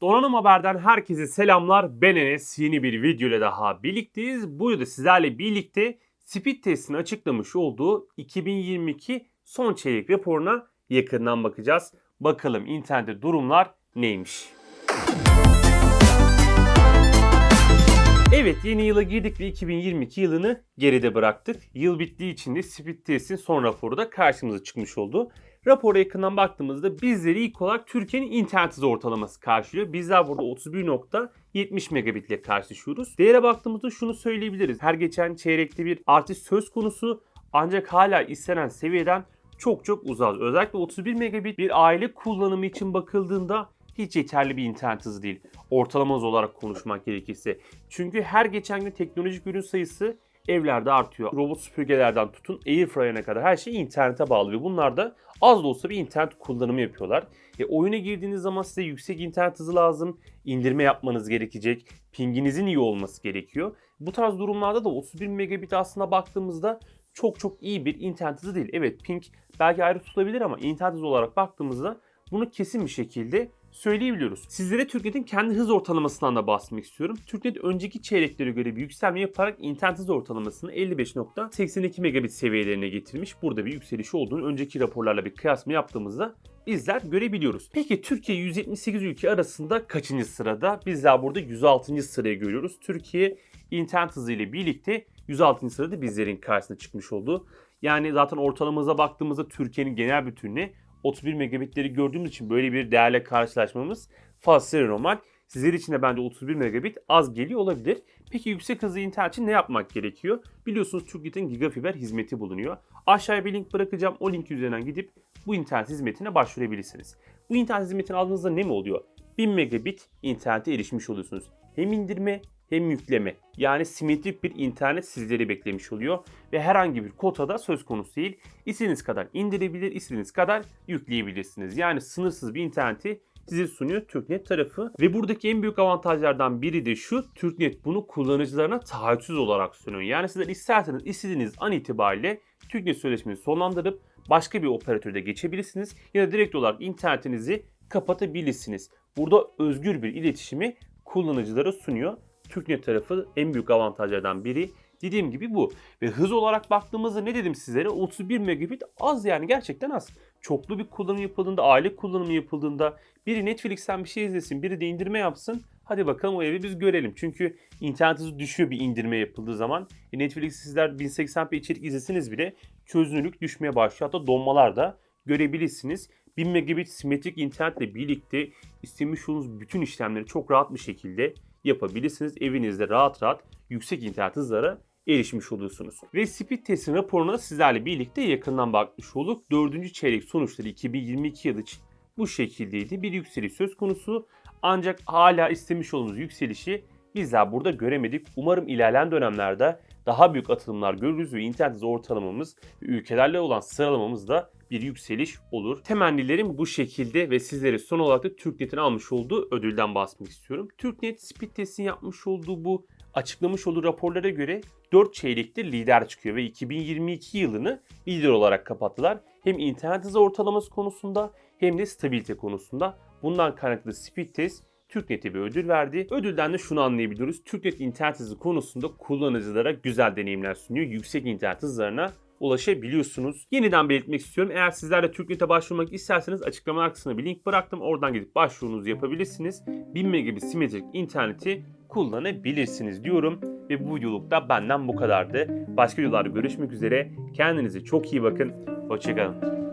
Donanım Haber'den herkese selamlar. Ben Enes. Yeni bir video ile daha birlikteyiz. Bu videoda sizlerle birlikte Speed Test'in açıklamış olduğu 2022 son çeyrek raporuna yakından bakacağız. Bakalım internette durumlar neymiş? Evet yeni yıla girdik ve 2022 yılını geride bıraktık. Yıl bittiği için de Speed Test'in son raporu da karşımıza çıkmış oldu. Rapora yakından baktığımızda bizleri ilk olarak Türkiye'nin internet hızı ortalaması karşılıyor. Bizler burada 31.70 megabit ile karşılaşıyoruz. Değere baktığımızda şunu söyleyebiliriz. Her geçen çeyrekte bir artış söz konusu ancak hala istenen seviyeden çok çok uzak. Özellikle 31 megabit bir aile kullanımı için bakıldığında hiç yeterli bir internet hızı değil. Ortalama hız olarak konuşmak gerekirse. Çünkü her geçen gün teknolojik ürün sayısı evlerde artıyor. Robot süpürgelerden tutun airfryer'ına kadar her şey internete bağlı ve bunlar da az da olsa bir internet kullanımı yapıyorlar. E, oyuna girdiğiniz zaman size yüksek internet hızı lazım. indirme yapmanız gerekecek. Pinginizin iyi olması gerekiyor. Bu tarz durumlarda da 31 megabit aslında baktığımızda çok çok iyi bir internet hızı değil. Evet ping belki ayrı tutulabilir ama internet hızı olarak baktığımızda bunu kesin bir şekilde söyleyebiliyoruz. Sizlere TürkNet'in kendi hız ortalamasından da bahsetmek istiyorum. TürkNet önceki çeyreklere göre bir yükselme yaparak internet hız ortalamasını 55.82 megabit seviyelerine getirmiş. Burada bir yükseliş olduğunu önceki raporlarla bir kıyaslama yaptığımızda bizler görebiliyoruz. Peki Türkiye 178 ülke arasında kaçıncı sırada? Bizler burada 106. sırayı görüyoruz. Türkiye internet hızı ile birlikte 106. sırada bizlerin karşısına çıkmış oldu. Yani zaten ortalamamıza baktığımızda Türkiye'nin genel bütününe 31 megabitleri gördüğümüz için böyle bir değerle karşılaşmamız fazlasıyla normal. Sizler için de bence 31 megabit az geliyor olabilir. Peki yüksek hızlı internet için ne yapmak gerekiyor? Biliyorsunuz Türknet'in gigafiber hizmeti bulunuyor. Aşağıya bir link bırakacağım. O link üzerinden gidip bu internet hizmetine başvurabilirsiniz. Bu internet hizmetini aldığınızda ne mi oluyor? 1000 megabit internete erişmiş oluyorsunuz. Hem indirme hem yükleme. Yani simetrik bir internet sizleri beklemiş oluyor ve herhangi bir kotada söz konusu değil. İstediğiniz kadar indirebilir, istediğiniz kadar yükleyebilirsiniz. Yani sınırsız bir interneti size sunuyor TürkNet tarafı. Ve buradaki en büyük avantajlardan biri de şu. TürkNet bunu kullanıcılarına taahhütsüz olarak sunuyor. Yani sizler isterseniz istediğiniz an itibariyle TürkNet sözleşmenizi sonlandırıp başka bir operatörde geçebilirsiniz. Ya da direkt olarak internetinizi kapatabilirsiniz. Burada özgür bir iletişimi kullanıcılara sunuyor. TürkNet tarafı en büyük avantajlardan biri. Dediğim gibi bu. Ve hız olarak baktığımızda ne dedim sizlere? 31 megabit az yani gerçekten az. Çoklu bir kullanım yapıldığında, aile kullanımı yapıldığında biri Netflix'ten bir şey izlesin, biri de indirme yapsın. Hadi bakalım o evi biz görelim. Çünkü internet hızı düşüyor bir indirme yapıldığı zaman. E Netflix sizler 1080p içerik izlesiniz bile çözünürlük düşmeye başlıyor. Hatta donmalar da görebilirsiniz. 1000 megabit simetrik internetle birlikte istemiş olduğunuz bütün işlemleri çok rahat bir şekilde yapabilirsiniz. Evinizde rahat rahat yüksek internet hızlara erişmiş oluyorsunuz. Ve Speed Test'in raporuna sizlerle birlikte yakından bakmış olduk. Dördüncü çeyrek sonuçları 2022 yılı için bu şekildeydi. Bir yükseliş söz konusu ancak hala istemiş olduğunuz yükselişi bizler burada göremedik. Umarım ilerleyen dönemlerde daha büyük atılımlar görürüz ve internet ortalamamız ve ülkelerle olan sıralamamız da bir yükseliş olur. Temennilerim bu şekilde ve sizlere son olarak da TürkNet'in almış olduğu ödülden bahsetmek istiyorum. TürkNet Speed Test'in yapmış olduğu bu açıklamış olduğu raporlara göre 4 çeyrekte lider çıkıyor ve 2022 yılını lider olarak kapattılar. Hem internet hızı ortalaması konusunda hem de stabilite konusunda. Bundan kaynaklı Speed Test TürkNet'e bir ödül verdi. Ödülden de şunu anlayabiliyoruz. TürkNet internet hızı konusunda kullanıcılara güzel deneyimler sunuyor. Yüksek internet hızlarına ulaşabiliyorsunuz. Yeniden belirtmek istiyorum. Eğer sizler de TürkNet'e başvurmak isterseniz açıklamalar kısmına bir link bıraktım. Oradan gidip başvurunuzu yapabilirsiniz. 1000 megabit simetrik interneti kullanabilirsiniz diyorum. Ve bu videolukta benden bu kadardı. Başka videolarda görüşmek üzere. Kendinize çok iyi bakın. Hoşçakalın.